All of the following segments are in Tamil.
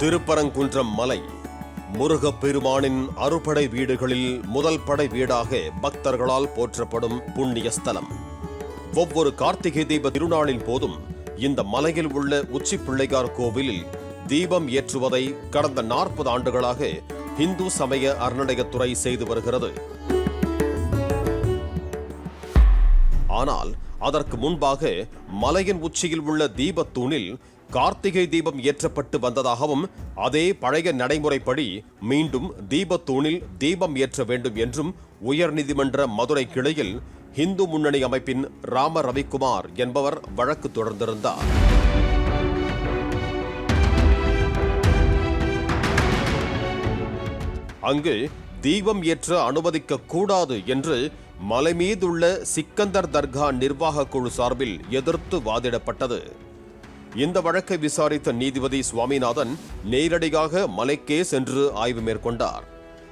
திருப்பரங்குன்றம் மலை முருகப்பெருமானின் அறுபடை வீடுகளில் முதல் படை வீடாக பக்தர்களால் போற்றப்படும் புண்ணிய ஸ்தலம். ஒவ்வொரு கார்த்திகை தீப திருநாளின் போதும் இந்த மலையில் உள்ள உச்சி பிள்ளையார் கோவிலில் தீபம் ஏற்றுவதை கடந்த நாற்பது ஆண்டுகளாக இந்து சமய அறநிலையத்துறை செய்து வருகிறது. ஆனால் அதற்கு முன்பாக மலையின் உச்சியில் உள்ள தீபத்தூணில் கார்த்திகை தீபம் ஏற்றப்பட்டு வந்ததாகவும் அதே பழைய நடைமுறைப்படி மீண்டும் தீபத்தூணில் தீபம் ஏற்ற வேண்டும் என்றும் உயர்நீதிமன்ற மதுரை கிளையில் இந்து முன்னணி அமைப்பின் ராம ரவிக்குமார் என்பவர் வழக்கு தொடர்ந்திருந்தார். அங்கு தீபம் ஏற்ற அனுமதிக்க கூடாது என்று மலை மீதுள்ள சிக்கந்தர் தர்கா நிர்வாக குழு சார்பில் எதிர்த்து வாதிடப்பட்டது. இந்த வழக்கை விசாரித்த நீதிபதி சுவாமிநாதன் நேரடியாக மலைக்கே சென்று ஆய்வு மேற்கொண்டார்.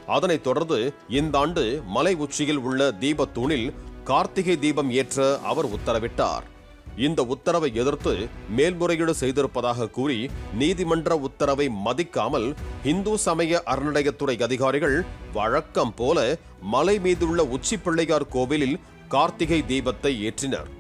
அதனைத் தொடர்ந்து இந்த ஆண்டு மலை உச்சியில் உள்ள தீபத்தூணில் கார்த்திகை தீபம் ஏற்ற அவர் உத்தரவிட்டார். இந்த உத்தரவை எதிர்த்து மேல்முறையீடு செய்திருப்பதாக கூறி நீதிமன்ற உத்தரவை மதிக்காமல் இந்து சமய அறநிலையத்துறை அதிகாரிகள் வழக்கம் போல மலை மீதுள்ள உச்சி பிள்ளையார் கோவிலில் கார்த்திகை தீபத்தை ஏற்றினர்.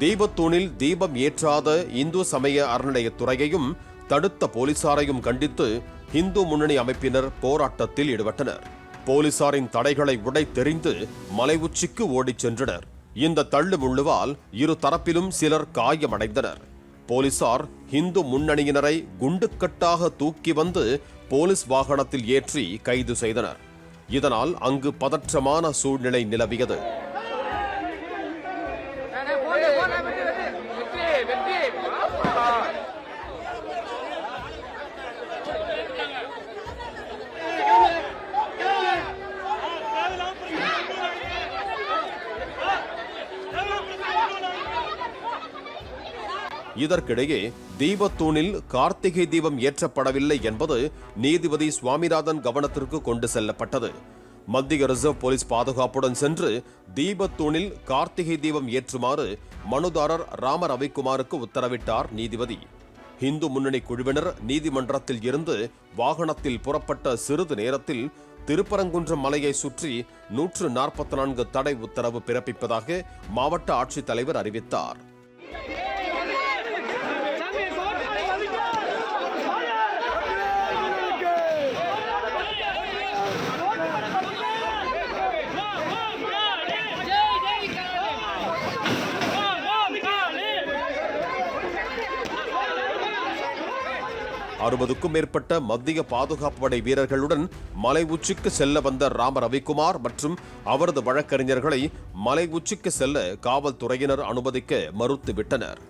தீபத்தூணில் தீபம் ஏற்றாத இந்து சமய அறநிலையத்துறையையும் தடுத்த போலீசாரையும் கண்டித்து இந்து முன்னணி அமைப்பினர் போராட்டத்தில் ஈடுபட்டனர். போலீசாரின் தடைகளை உடை தெரிந்து மலை உச்சிக்கு ஓடிச் சென்றனர். இந்த தள்ளு முள்ளுவால் இரு தரப்பிலும் சிலர் காயமடைந்தனர். போலீசார் இந்து முன்னணியினரை குண்டுக்கட்டாக தூக்கி வந்து போலீஸ் வாகனத்தில் ஏற்றி கைது செய்தனர். இதனால் அங்கு பதற்றமான சூழ்நிலை நிலவியது. இதற்கிடையே தீபத்தூணில் கார்த்திகை தீபம் ஏற்றப்படவில்லை என்பது நீதிபதி சுவாமிநாதன் கவனத்திற்கு கொண்டு செல்லப்பட்டது. மத்திய ரிசர்வ் போலீஸ் பாதுகாப்புடன் சென்று தீபத்தூணில் கார்த்திகை தீபம் ஏற்றுமாறு மனுதாரர் ராம ரவிக்குமாருக்கு உத்தரவிட்டார் நீதிபதி. இந்து முன்னணி குழுவினர் நீதிமன்றத்தில் இருந்து வாகனத்தில் புறப்பட்ட சிறிது நேரத்தில் திருப்பரங்குன்றம் மலையை சுற்றி நூற்று நாற்பத்தி நான்கு தடை உத்தரவு பிறப்பிப்பதாக மாவட்ட ஆட்சித்தலைவர் அறிவித்தார். அறுபதுக்கும் மேற்பட்ட மத்திய பாதுகாப்பு படை வீரர்களுடன் மலை உச்சிக்கு செல்ல வந்த ராம ரவிக்குமார் மற்றும் அவரது வழக்கறிஞர்களை மலை உச்சிக்கு செல்ல காவல்துறையினர் அனுமதிக்க மறுத்துவிட்டனர்.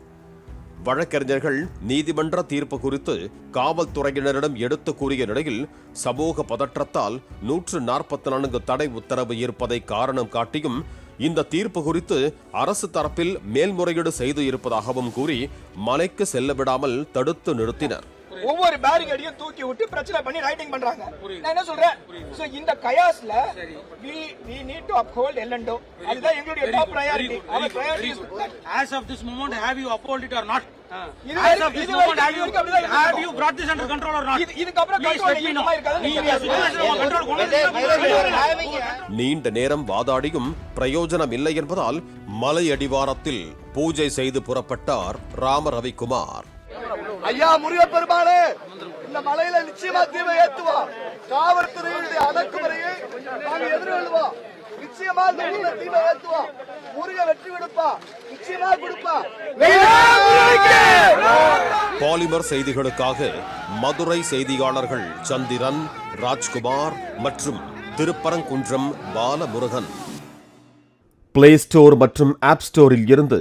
வழக்கறிஞர்கள் நீதிமன்ற தீர்ப்பு குறித்து காவல்துறையினரிடம் எடுத்து கூறிய நிலையில் சமூக பதற்றத்தால் நூற்று நாற்பத்தி நான்கு தடை உத்தரவு இருப்பதை காரணம் காட்டியும் இந்த தீர்ப்பு குறித்து அரசு தரப்பில் மேல்முறையீடு செய்து இருப்பதாகவும் கூறி மலைக்கு செல்ல விடாமல் தடுத்து நிறுத்தினர். ஒவ்வொரு பேரிகேடையும் தூக்கி விட்டு பிரச்சனை பண்ணி ரைட்டிங் பண்றாங்க. நான் என்ன சொல்றேன்? சோ இந்த கயாஸ்ல we we need to uphold எல்லண்டோ அதுதான் எங்களுடைய top priority. Is that. As of this moment, have you upheld it or not? நீண்ட நேரம் வாதாடியும் பிரயோஜனம் இல்லை என்பதால் மலை அடிவாரத்தில் பூஜை செய்து புறப்பட்டார் ராம ரவிக்குமார். ஐயா முருகப்பெருமானே இந்த மலையில நிச்சயமா தீபம் ஏத்துவோம் காவல்துறையுடைய அடக்குமுறையை நாங்க எதிர்கொள்வோம் நிச்சயமா இந்த ஊர்ல தீபம் ஏத்துவோம் முருக வெற்றி கொடுப்பா. நிச்சயமா கொடுப்பா. பாலிமர் செய்திகளுக்காக மதுரை செய்தியாளர்கள் சந்திரன் ராஜ்குமார் மற்றும் திருப்பரங்குன்றம் பாலமுருகன். பிளே ஸ்டோர் மற்றும் ஆப் ஸ்டோரில் இருந்து